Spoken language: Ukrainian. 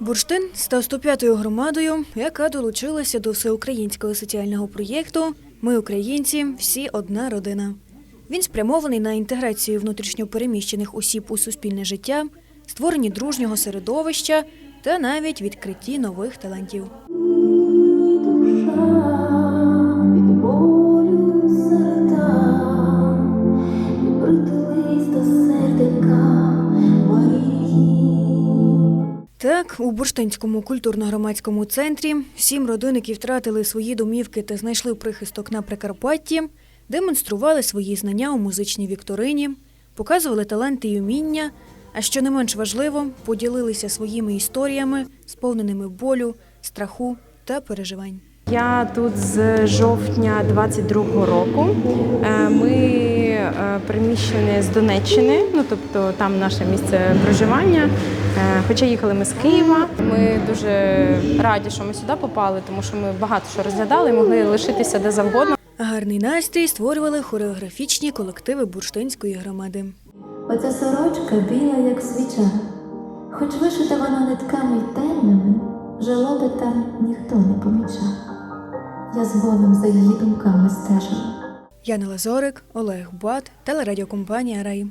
Бурштин став 105-ю громадою, яка долучилася до всеукраїнського соціального проєкту Ми українці, всі одна родина. Він спрямований на інтеграцію внутрішньопереміщених осіб у суспільне життя, створенні дружнього середовища та навіть відкритті нових талантів. душа від болю серта, Так, у Бурштинському культурно-громадському центрі сім родин, які втратили свої домівки та знайшли прихисток на Прикарпатті, демонстрували свої знання у музичній вікторині, показували таланти й уміння, а що не менш важливо, поділилися своїми історіями, сповненими болю, страху та переживань. Я тут з жовтня 22-го року. Е, Ми е, переміщені з Донеччини, ну тобто там наше місце проживання. Е, Хоча їхали ми з Києва. Ми дуже раді, що ми сюди попали, тому що ми багато що розглядали, могли лишитися де завгодно. Гарний настрій створювали хореографічні колективи бурштинської громади. Оця сорочка біла, як свіча, хоч вишита вона нитками й темними, жалоби там ніхто не помічав. Я з болем за її думками стежила. Яна Лазорик, Олег Бат, телерадіокомпанія Рай.